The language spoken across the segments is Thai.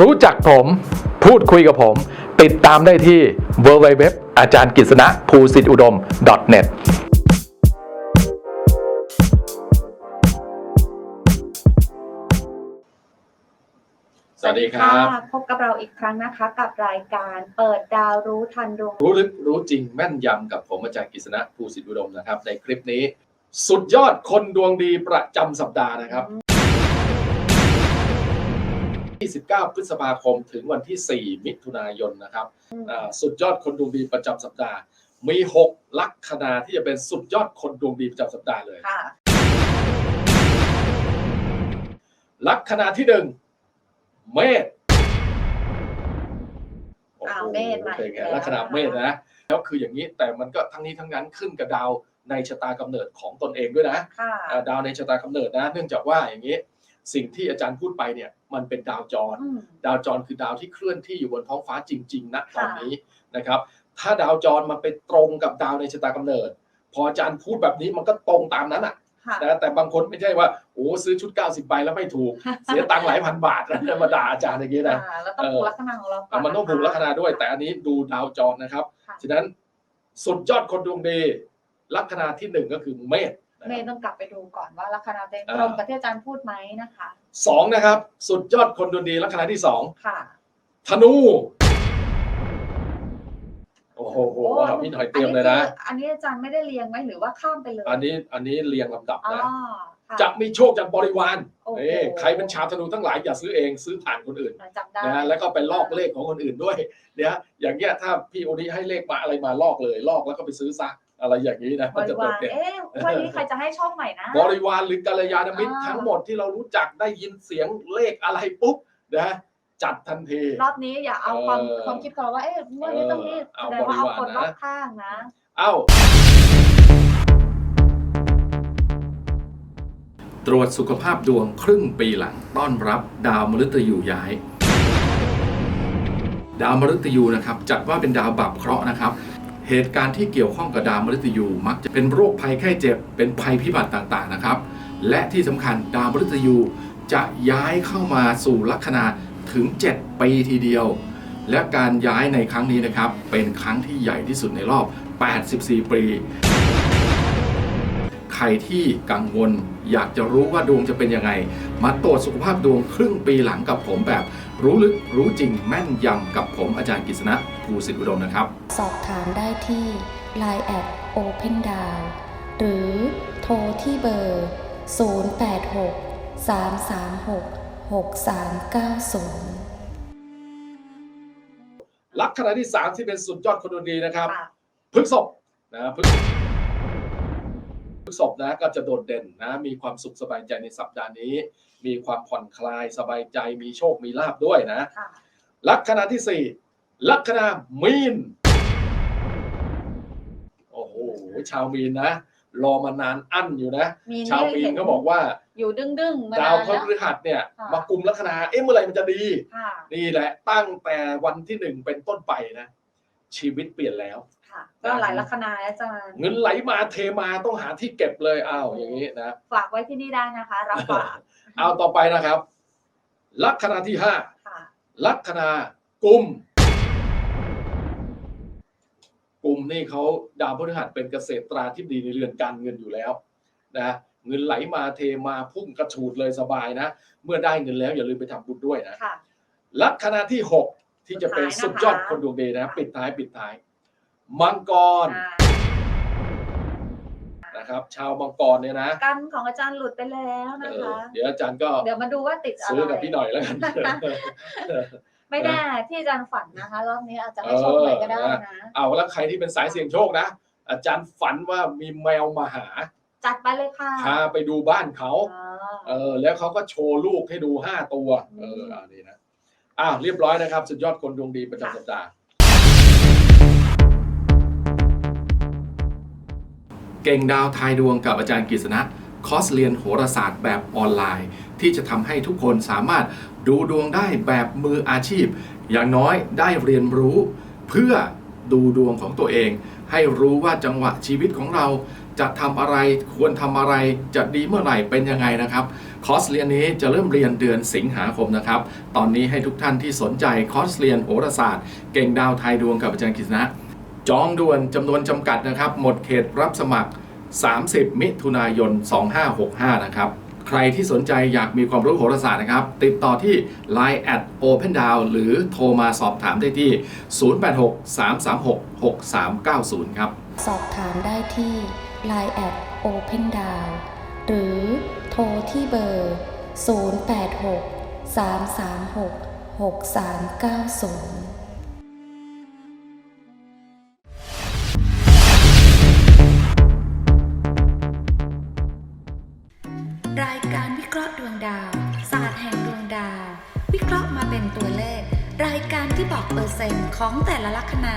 รู้จักผม พูดคุยกับผม ติดตามได้ที่ www อาจารย์กฤษณะภูสิทธิอุดม .net สวัสดีครับะพบกับเราอีกครั้งนะคะ กับรายการเปิดดาวรู้ทันดวงรู้ลึกรู้จริงแม่นยำกับผมอาจารย์กฤษณะภูสิทธิอุดมนะครับ ในคลิปนี้ สุดยอดคนดวงดีประจำสัปดาห์นะครับ 29พฤษภาคมถึงวันที่ 4 มิถุนายนนะครับอ่าสุดยอดคนดวงดีประจำสัปดาห์ มี 6 ลัคนาที่จะเป็นสุดยอดคนดวงดีประจำสัปดาห์เลยค่ะลัคนาที่หนึ่งเมษโอ้โหอ้าวเมษมาเป็นไงอีกแล้วลัคนาเมษนะ แล้วคืออย่างนี้แต่มันก็ทั้งนี้ทั้งนั้นขึ้นกับดาวในชะตากำเนิดของตนเองด้วยนะค่ะอ่าดาวในชะตากำเนิดนะ เนื่องจากว่าอย่างนี้ สิ่งที่อาจารย์พูดไปเนี่ยมันเป็นดาวจรอืมดาวจรคือดาวที่เคลื่อนที่อยู่บนท้องฟ้าจริงๆณตอนค่ะนี้นะครับ ถ้าดาวจรมันไปตรงกับดาวในชะตากำเนิด พออาจารย์พูดแบบนี้มันก็ตรงตามนั้นอะค่ะนะแต่บางคนไม่ใช่ว่าโอ้ซื้อชุด 90ใบแล้วไม่ถูก เสียตังค์หลายพันบาทแล้วมาด่าอาจารย์อย่างนี้นะอ่าแล้วต้องเออผูกลัคนาของเราก่ออะนมันต้องผูกลัคนาด้วย แต่ะอันนี้ดูดาวจรนะครับค่ะฉะนั้นสุดยอดคนดวงดีลัคนาที่หนึ่งก็คือเมษนะ เมคย์รับต้องกลับไปดูก่อนว่าลัคนาตัวเองอ่าตรงกับที่อาจารย์พูดไหมนะคะสองนะครับ สุดยอดคนดวงดีลัคนาที่สองค่ะ ธนู โอ้โหอะพี่หน่อยเตรียมเลยนะอันนี้คืออันนี้อาจารย์ไม่ได้เรียงไหมหรือว่าข้ามไปเลย อันนี้อันนี้เรียงลำดับอ๋อนะค่ะจะมีโชคจากบริวารโอ้โหเอ้ใครเป็นชาวธนูทั้งหลายอย่าซื้อเองซื้อผ่านคนอื่นจำได้นะฮะแล้วก็ไปลอกเลขของคนอื่นด้วยเนี่ยอย่างเงี้ยถ้าพี่โอนี้ให้เลขมาอะไรมาลอกเลยลอกแล้วก็ไปซื้อซะ อะไรอย่างนี้นะบมันจะริตวากรเนี่ยเอ๊ะวันนี้ใครจะให้โชคใหม่นะบริวารหรือกัลยาณมิตรอ่าทั้งหมดที่เรารู้จักได้ยินเสียงเลขอะไรปุ๊บนะจัดทันทีรอบนี้อย่าเอาความเออความคิดของเราว่าเอ๊ะวันนี้ต้องนี่เออแสดงว่าเอาเอาบริวารคนนะรอบข้างนะ เอ้าตรวจสุขภาพดวงครึ่งปีหลังต้อนรับดาวมฤตยูย้าย ดาวมฤตยูนะครับ จัดว่าเป็นดาวบับเคราะห์นะครับ เหตุการณ์ที่เกี่ยวข้องกับดาวมฤตยูมักจะเป็นโรคภัยไข้เจ็บ เป็นภัยพิบัติต่างๆนะครับ และที่สำคัญดาวมฤตยูจะย้ายเข้ามาสู่ลัคนาถึง 7 ปีทีเดียว และการย้ายในครั้งนี้นะครับ เป็นครั้งที่ใหญ่ที่สุดในรอบ 84 ปี ใครที่กังวลอยากจะรู้ว่าดวงจะเป็นยังไง มาตรวจสุขภาพดวงครึ่งปีหลังกับผมแบบ รู้ลึกรู้จริงแม่นยำกับผมอาจารย์กฤษณะภูสิทธิอุดมนะครับ สอบถามได้ที่ Line แอด Open d o w n หรือโทรที่เบอร์ 086 336 6390ลัคนาที่3ที่เป็นสุดยอดคนดวงดีนะครับค่ะพฤษภนะพฤพฤ ษภนะก็จะโดดเด่นนะ มีความสุขสบายใจในสัปดาห์นี้ มีความผ่อนคลายสบายใจ มีโชคมีลาบด้วยนะค่ะลัคนาที่4ลัคนามีน โอ้โห ชาวมีนนะ รอมานานอั้นอยู่นะ มีชาวมีนก็บอกว่า อยู่ดึงดึงๆมาดาวนานพแล้วฤหัสเนี่ยค่ะมากุมลัคนา เอ๊ะเมื่อไหร่มันจะดีค่ะนี่แหละ ตั้งแต่วันที่หนึ่งเป็นต้นไปนะ ชีวิตเปลี่ยนแล้ว ค่ะ ก็หลายลัคนานะอาจารย์เงินไหลมาเทมาต้องหาที่เก็บเลยอ้าวอย่างนี้นะฝากไว้ที่นี่ได้นะคะรับฝากเอาต่อไปนะครับ ลัคนาที่ห้าค่ะลัคนากุมกุมนี่เขาดาวพฤหัสเป็นเกษตราที่ดีในเรือนการเงินอยู่แล้วนะเงินไหลมาเทมาพุ่งกระฉูดเลยสบายนะ เมื่อได้เงินแล้วอย่าลืมไปทำบุญด้วยนะค่ะลัคนาที่หกที่จะเป็นสุสุดดยท้าอยดนะคะคนดวงดีนะค่ะปิดท้ายปิดท้าย มังกรอ่านะครับ ชาวมังกรเนี่ยนะกันของอาจารย์หลุดไปแล้วเอนะอคะ เดี๋ยวอาจารย์ก็เดี๋ยวมาดูว่าติดอะไร ซื้อกับพี่หน่อยแล้วกัน ไม่แน่ที่อาจารย์ฝันนะคะ รอบนี้อาจจะให้โชคใหม่ก็ได้นะ เอาแล้วใครที่เป็นสายเสี่ยงโชคนะ อาจารย์ฝันว่ามีแมวมาหาจัดไปเลยค่ะพาไปดูบ้านเขา อ่า เออแล้วเขาก็โชว์ลูกให้ดูห้าตัว เอออืม อันนี้นะอ้าวเรียบร้อยนะครับ สุดยอดคนดวงดีประจำสัปดาห์ เก่งดาวทายดวงกับอาจารย์กฤษณะคอร์สเรียนโหราศาสตร์แบบออนไลน์ ที่จะทำให้ทุกคนสามารถดูดวงได้แบบมืออาชีพ อย่างน้อยได้เรียนรู้ เพื่อดูดวงของตัวเอง ให้รู้ว่าจังหวะชีวิตของเราจะทำอะไรควรทำอะไรจะดีเมื่อไหร่เป็นยังไงนะครับคอร์สเรียนนี้จะเริ่มเรียนเดือนสิงหาคมนะครับ ตอนนี้ให้ทุกท่านที่สนใจคอร์สเรียนโหราศาสตร์ เก่งดาวไทยดวงกับอาจารย์กฤษณะ จองด่วนจำนวนจำกัดนะครับ หมดเขตรับสมัคร 30 มิถุนายน 2565 นะครับ ใครที่สนใจอยากมีความรู้โหราศาสตร์นะครับ ติดต่อที่ Line at Open Down หรือโทรมาสอบถามได้ที่ 086 336 6390 ครับ สอบถามได้ที่ Line at Open Down หรือโทรที่เบอร์ 086 336 6390 8%ของแต่ละลัคนา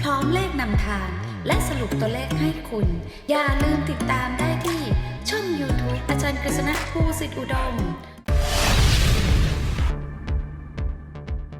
พร้อมเลขนำทาง และสรุปตัวเลขให้คุณ อย่าลืมติดตามได้ที่ช่อง YouTube อาจารย์กฤษณะภูสิทธิอุดม